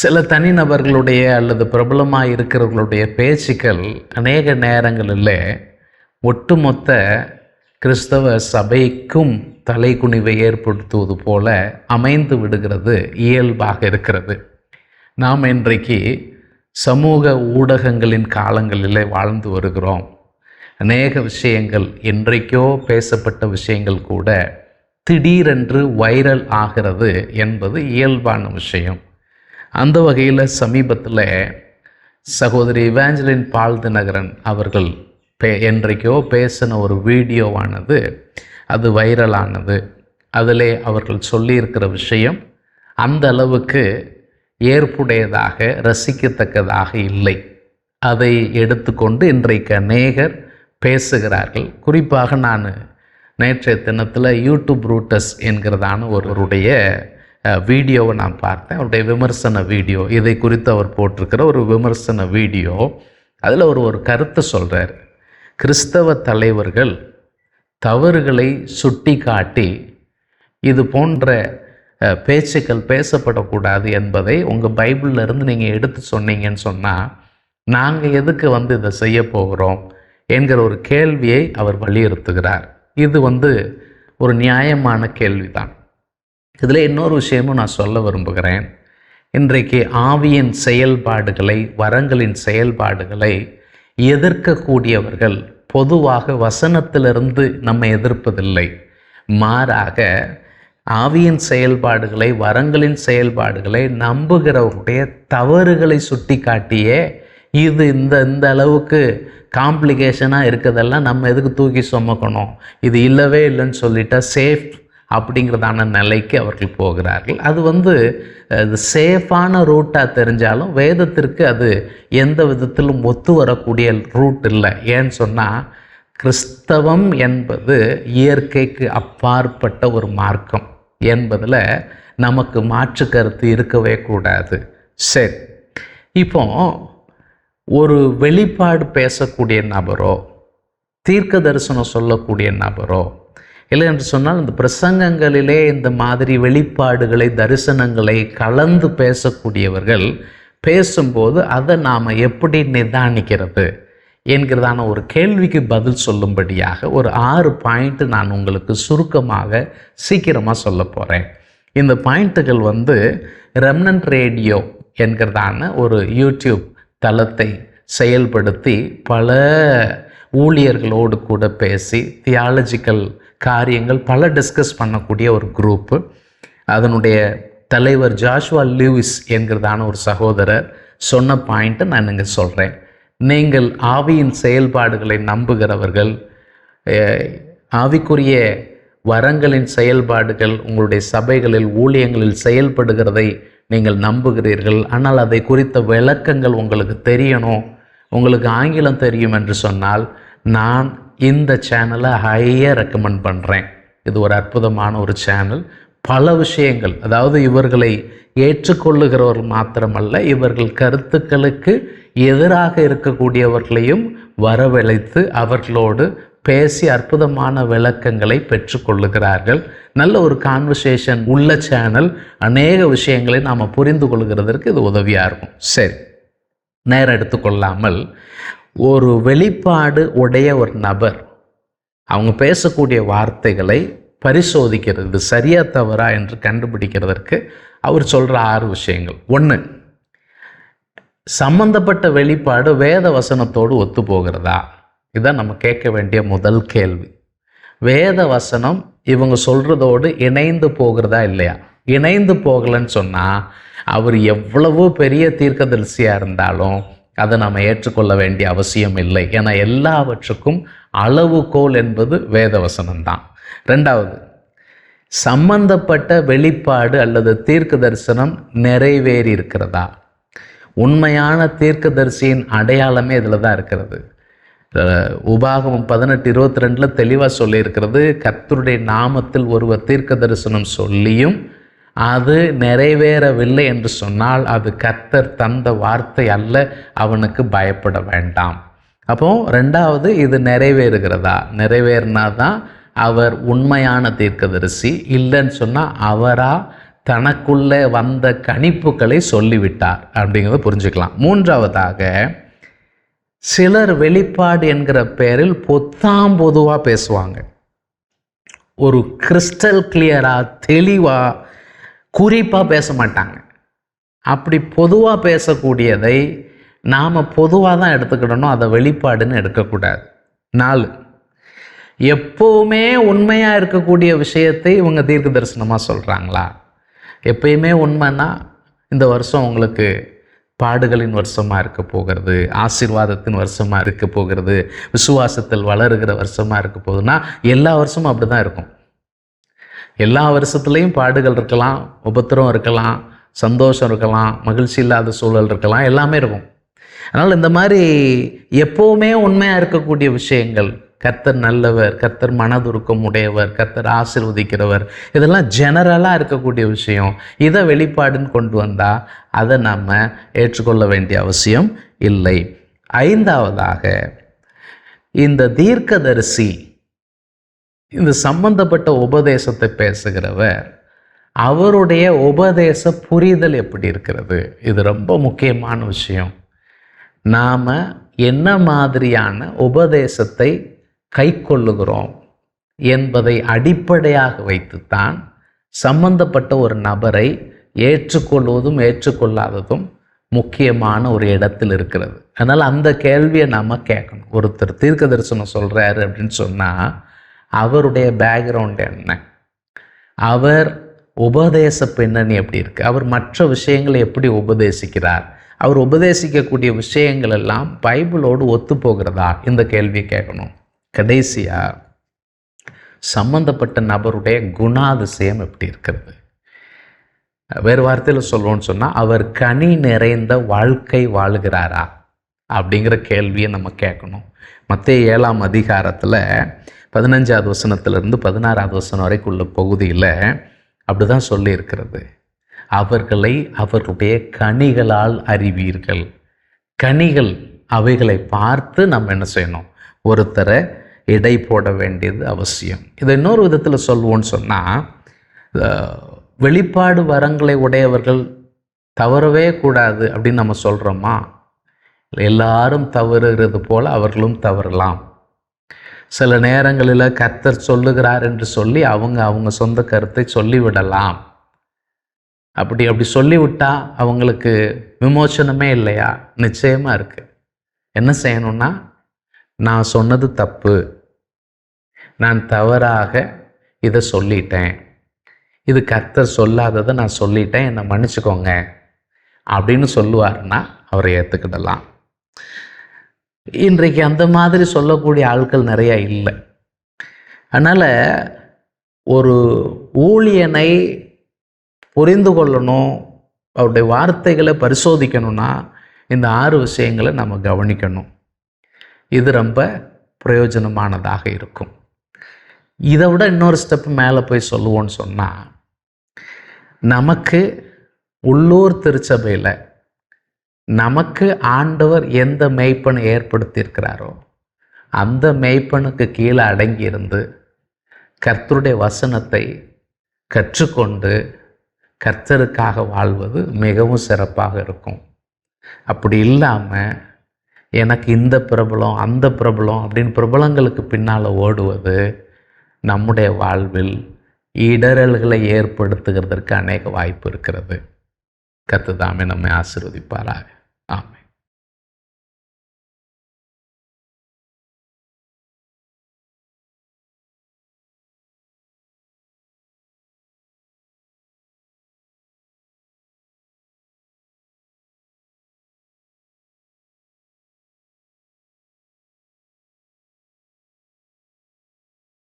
சில தனிநபர்களுடைய அல்லது பிரபலமாக இருக்கிறவர்களுடைய பேச்சுக்கள் அநேக நேரங்களில் ஒட்டுமொத்த கிறிஸ்தவ சபைக்கும் தலைக்குனிவை ஏற்படுத்துவது போல அமைந்து விடுகிறது இயல்பாக இருக்கிறது. நாம் இன்றைக்கு சமூக ஊடகங்களின் காலங்களிலே வாழ்ந்து வருகிறோம். அநேக விஷயங்கள் என்றைக்கோ பேசப்பட்ட விஷயங்கள் கூட திடீரென்று வைரல் ஆகிறது என்பது இயல்பான விஷயம். அந்த வகையில் சமீபத்தில் சகோதரி இவாஞ்சலின் பால் தினகரன் அவர்கள் பே என்றைக்கோ பேசின ஒரு வீடியோவானது அது வைரலானது. அதிலே அவர்கள் சொல்லியிருக்கிற விஷயம் அந்த அளவுக்கு ஏற்புடையதாக ரசிக்கத்தக்கதாக இல்லை. அதை எடுத்துக்கொண்டு இன்றைக்கு அநேகர் பேசுகிறார்கள். குறிப்பாக நான் நேற்றைய தினத்தில் யூடியூப் ரூட்டஸ் என்கிறதான ஒருவருடைய வீடியோவை நான் பார்த்தேன். அவருடைய விமர்சன வீடியோ இதை குறித்து அவர் போட்டிருக்கிற ஒரு விமர்சன வீடியோ அதில் அவர் ஒரு கருத்தை சொல்கிறார் கிறிஸ்தவ தலைவர்கள் தவறுகளை சுட்டி காட்டி இது போன்ற பேச்சுக்கள் பேசப்படக்கூடாது என்பதை உங்கள் பைபிள்ல இருந்து நீங்கள் எடுத்து சொன்னீங்கன்னு சொன்னால் நாங்கள் எதுக்கு வந்து இதை செய்ய போகிறோம்? என்கிற ஒரு கேள்வியை அவர் வலியுறுத்துகிறார். இது வந்து ஒரு நியாயமான கேள்விதான். இதில் இன்னொரு விஷயமும் நான் சொல்ல விரும்புகிறேன். இன்றைக்கு ஆவியின் செயல்பாடுகளை வரங்களின் செயல்பாடுகளை எதிர்க்கக்கூடியவர்கள் பொதுவாக வசனத்திலிருந்து நம்ம எதிர்ப்பதில்லை. மாறாக ஆவியின் செயல்பாடுகளை வரங்களின் செயல்பாடுகளை நம்புகிறவருடைய தவறுகளை சுட்டி காட்டியே இது இந்த இந்த அளவுக்கு காம்ப்ளிகேஷனாக இருக்கிறதெல்லாம் நம்ம எதுக்கு தூக்கி சுமக்கணும்? இது இல்லவே இல்லைன்னு சொல்லிட்டா சேஃப் அப்படிங்கிறதான நிலைக்கு அவர்கள் போகிறார்கள். அது வந்து அது சேஃபான ரூட்டாக தெரிஞ்சாலும் வேதத்திற்கு அது எந்த விதத்திலும் ஒத்து வரக்கூடிய ரூட் இல்லை. ஏன்னு சொன்னால் கிறிஸ்தவம் என்பது இயற்கைக்கு அப்பாற்பட்ட ஒரு மார்க்கம் என்பதில் நமக்கு மாற்று கருத்து இருக்கவே கூடாது. சரி. இப்போ ஒரு வெளிப்பாடு பேசக்கூடிய நபரோ தீர்க்க தரிசனம் சொல்லக்கூடிய நபரோ இல்லை என்று சொன்னால் இந்த பிரசங்கங்களிலே இந்த மாதிரி வெளிப்பாடுகளை தரிசனங்களை கலந்து பேசக்கூடியவர்கள் பேசும்போது அதை நாம் எப்படி நிதானிக்கிறது என்கிறதான ஒரு கேள்விக்கு பதில் சொல்லும்படியாக ஒரு ஆறு பாயிண்ட் நான் உங்களுக்கு சுருக்கமாக சீக்கிரமாக சொல்ல போகிறேன் இந்த பாயிண்ட்டுகள் வந்து ரெம்னன்ட் ரேடியோ என்கிறதான ஒரு யூடியூப் தளத்தை செயல்படுத்தி பல ஊழியர்களோடு கூட பேசி தியாலஜிக்கல் காரியங்கள் பல டிஸ்கஸ் பண்ணக்கூடிய ஒரு குரூப்பு அதனுடைய தலைவர் ஜாஷ்வா லூவிஸ் என்கிறதான ஒரு சகோதரர் சொன்ன பாயிண்ட்டை நான் இங்கே சொல்கிறேன் நீங்கள் ஆவியின் செயல்பாடுகளை நம்புகிறவர்கள் ஆவிக்குரிய வரங்களின் செயல்பாடுகள் உங்களுடைய சபைகளில் ஊழியங்களில் செயல்படுகிறதை நீங்கள் நம்புகிறீர்கள். ஆனால் அதை குறித்த விளக்கங்கள் உங்களுக்கு தெரியணும். உங்களுக்கு ஆங்கிலம் தெரியும் என்று சொன்னால் நான் இந்த சேனலை ஹையாக ரெக்கமெண்ட் பண்ணுறேன் இது ஒரு அற்புதமான ஒரு சேனல் பல விஷயங்கள் அதாவது இவர்களை ஏற்றுக்கொள்ளுகிறவர் மாத்திரமல்ல இவர்கள் கருத்துக்களுக்கு எதிராக இருக்கக்கூடியவர்களையும் வரவழைத்து அவர்களோடு பேசி அற்புதமான விளக்கங்களை பெற்றுக்கொள்ளுகிறார்கள். நல்ல ஒரு கான்வர்சேஷன் உள்ள சேனல் அநேக விஷயங்களை நாம் புரிந்து கொள்கிறதற்கு இது உதவியாக இருக்கும். சரி நேரம் எடுத்துக்கொள்ளாமல் ஒரு வெளிப்பாடு உடைய ஒரு நபர். அவங்க பேசக்கூடிய வார்த்தைகளை பரிசோதிக்கிறது சரியா தவறா என்று கண்டுபிடிக்கிறதற்கு அவர் சொல்கிற ஆறு விஷயங்கள். ஒன்று சம்பந்தப்பட்ட வெளிப்பாடு வேத வசனத்தோடு ஒத்து போகிறதா? இதுதான் நம்ம கேட்க வேண்டிய முதல் கேள்வி. வேத வசனம் இவங்க சொல்கிறதோடு இணைந்து போகிறதா இல்லையா? இணைந்து போகலைன்னு சொன்னால் அவர் எவ்வளவோ பெரிய தீர்க்கதரிசியாக இருந்தாலும் அதை நம்ம ஏற்றுக்கொள்ள வேண்டிய அவசியம் இல்லை. ஏன்னா எல்லாவற்றுக்கும் அளவுகோல் என்பது வேதவசனம் தான் ரெண்டாவது சம்பந்தப்பட்ட வெளிப்பாடு அல்லது தீர்க்க தரிசனம் நிறைவேறி இருக்கிறதா? உண்மையான தீர்க்கதரிசியின் அடையாளமே இதில் தான் இருக்கிறது. அஹ் உபாகமம் பதினெட்டு இருபத்தி ரெண்டில் தெளிவாக சொல்லியிருக்கிறது கர்த்தருடைய நாமத்தில் ஒருவர் தீர்க்க தரிசனம் சொல்லியும் அது நிறைவேறவில்லை என்று சொன்னால் அது கர்த்தர் தந்த வார்த்தை அல்ல அவனுக்கு பயப்பட வேண்டாம். அப்போ ரெண்டாவது இது நிறைவேறுகிறதா? நிறைவேறினா தான் அவர் உண்மையான தீர்க்கதரிசி. இல்லைன்னு சொன்னால் அவரா தனக்குள்ளே வந்த கணிப்புகளை சொல்லிவிட்டார் அப்படிங்கிறத புரிஞ்சுக்கலாம். மூன்றாவதாக சிலர் வெளிப்பாடு என்கிற பெயரில் பொத்தாம் பொதுவாக பேசுவாங்க. ஒரு கிறிஸ்டல் கிளியராக தெளிவாக குறிப்பாக பேச மாட்டாங்க. அப்படி பொதுவாக பேசக்கூடியதை நாம் பொதுவாக தான் எடுத்துக்கிடணும். அதை வெளிப்பாடுன்னு எடுக்கக்கூடாது. நாலு எப்போவுமே உண்மையாக இருக்கக்கூடிய விஷயத்தை இவங்க தீர்க்க தரிசனமாக சொல்கிறாங்களா எப்பயுமே உண்மைன்னா இந்த வருஷம் உங்களுக்கு பாடுகளின் வருஷமாக இருக்க போகிறது ஆசீர்வாதத்தின் வருஷமாக இருக்க போகிறது விசுவாசத்தில் வளருகிற வருஷமாக இருக்க போகுதுன்னா எல்லா வருஷமும் அப்படி தான் இருக்கும். எல்லா வருஷத்துலேயும் பாடுகள் இருக்கலாம் உபத்திரம் இருக்கலாம் சந்தோஷம் இருக்கலாம் மகிழ்ச்சி இல்லாத சூழல் இருக்கலாம் எல்லாமே இருக்கும். அதனால் இந்த மாதிரி எப்போவுமே உண்மையாக இருக்கக்கூடிய விஷயங்கள் கர்த்தர் நல்லவர் கர்த்தர் மனதுருக்கம் உடையவர் கர்த்தர் ஆசிர்வதிக்கிறவர் இதெல்லாம் ஜெனரலாக இருக்கக்கூடிய விஷயம். இதை வெளிப்பாடுன்னு கொண்டு வந்தால் அதை நம்ம ஏற்றுக்கொள்ள வேண்டிய அவசியம் இல்லை. ஐந்தாவதாக இந்த தீர்க்கதரிசி இந்த சம்பந்தப்பட்ட உபதேசத்தை பேசுகிறவர் அவருடைய உபதேச புரிதல் எப்படி இருக்கிறது? இது ரொம்ப முக்கியமான விஷயம். நாம் என்ன மாதிரியான உபதேசத்தை கைக்கொள்ளுகிறோம் என்பதை அடிப்படையாக வைத்துத்தான் சம்பந்தப்பட்ட ஒரு நபரை ஏற்றுக்கொள்வதும் ஏற்றுக்கொள்ளாததும் முக்கியமான ஒரு இடத்தில் இருக்கிறது. அதனால் அந்த கேள்வியை நாம் கேட்கணும். ஒருத்தர் தீர்க்க தரிசனம் சொல்கிறாரு அப்படின்னு சொன்னால் அவருடைய பேக்ரவுண்ட் என்ன? அவர் உபதேச பின்னணி எப்படி இருக்குது அவர் மற்ற விஷயங்களை எப்படி உபதேசிக்கிறார்? அவர் உபதேசிக்கக்கூடிய விஷயங்கள் எல்லாம் பைபிளோடு ஒத்து போகிறதா? இந்த கேள்வியை கேட்கணும். கடைசியா சம்பந்தப்பட்ட நபருடைய குணாதிசயம் எப்படி இருக்கிறது? வேறு வார்த்தையில் சொல்லுவோம்னு சொன்னால் அவர் கனி நிறைந்த வாழ்க்கை வாழுகிறாரா? அப்படிங்கிற கேள்வியை நம்ம கேட்கணும். மற்ற ஏழாம் அதிகாரத்தில் பதினஞ்சாவது வசனத்திலிருந்து பதினாறாவது வசனம் வரைக்கும் உள்ள பகுதியில் அப்படி தான் சொல்லியிருக்கிறது. அவர்களை அவர்களுடைய கனிகளால் அறிவீர்கள். கனிகள் அவைகளை பார்த்து நம்ம என்ன செய்யணும்? ஒருத்தரை இடை போட வேண்டியது அவசியம். இதை இன்னொரு விதத்தில் சொல்வோம்னு சொன்னால் வெளிப்பாடு வரங்களை உடையவர்கள் தவறவே கூடாது அப்படின்னு நம்ம சொல்கிறோமா எல்லாரும் தவறுகிறது போல் அவர்களும் தவறலாம். சில நேரங்களில் கர்த்தர் சொல்லுகிறார் என்று சொல்லி அவங்க அவங்க சொந்த கருத்தை சொல்லிவிடலாம். அப்படி அப்படி சொல்லிவிட்டா அவங்களுக்கு விமோச்சனமே இல்லையா? நிச்சயமாக இருக்குது என்ன செய்யணும்னா நான் சொன்னது தப்பு. நான் தவறாக இதை சொல்லிட்டேன். இது கர்த்தர் சொல்லாததை நான் சொல்லிட்டேன் என்னை மன்னிச்சுக்கோங்க. அப்படின்னு சொல்லுவாருன்னா அவரை ஏற்றுக்கிடலாம் இன்றைக்கு அந்த மாதிரி சொல்லக்கூடிய ஆட்கள் நிறையா இல்லை. அதனால் ஒரு ஊழியனை புரிந்து கொள்ளணும் அவருடைய வார்த்தைகளை பரிசோதிக்கணும்னா இந்த ஆறு விஷயங்களை நம்ம கவனிக்கணும். இது ரொம்ப பிரயோஜனமானதாக இருக்கும். இதை விட இன்னொரு ஸ்டெப் மேலே போய் சொல்லுவோன்னு சொன்னால் நமக்கு உள்ளூர் திருச்சபையில் நமக்கு ஆண்டவர் எந்த மெய்ப்பனை ஏற்படுத்தியிருக்கிறாரோ அந்த மெய்ப்பனுக்கு கீழே அடங்கியிருந்து கர்த்தருடைய வசனத்தை கற்றுக்கொண்டு கர்த்தருக்காக வாழ்வது மிகவும் சிறப்பாக இருக்கும். அப்படி இல்லாமல் எனக்கு இந்த பிரபலம் அந்த பிரபலம் அப்படின்னு பிரபலங்களுக்கு பின்னால் ஓடுவது நம்முடைய வாழ்வில் இடரல்களை ஏற்படுத்துகிறதற்கு அநேக வாய்ப்பு இருக்கிறது. கத்து தாமே நம்மை ஆசிர்வதிப்பாராக. Amen.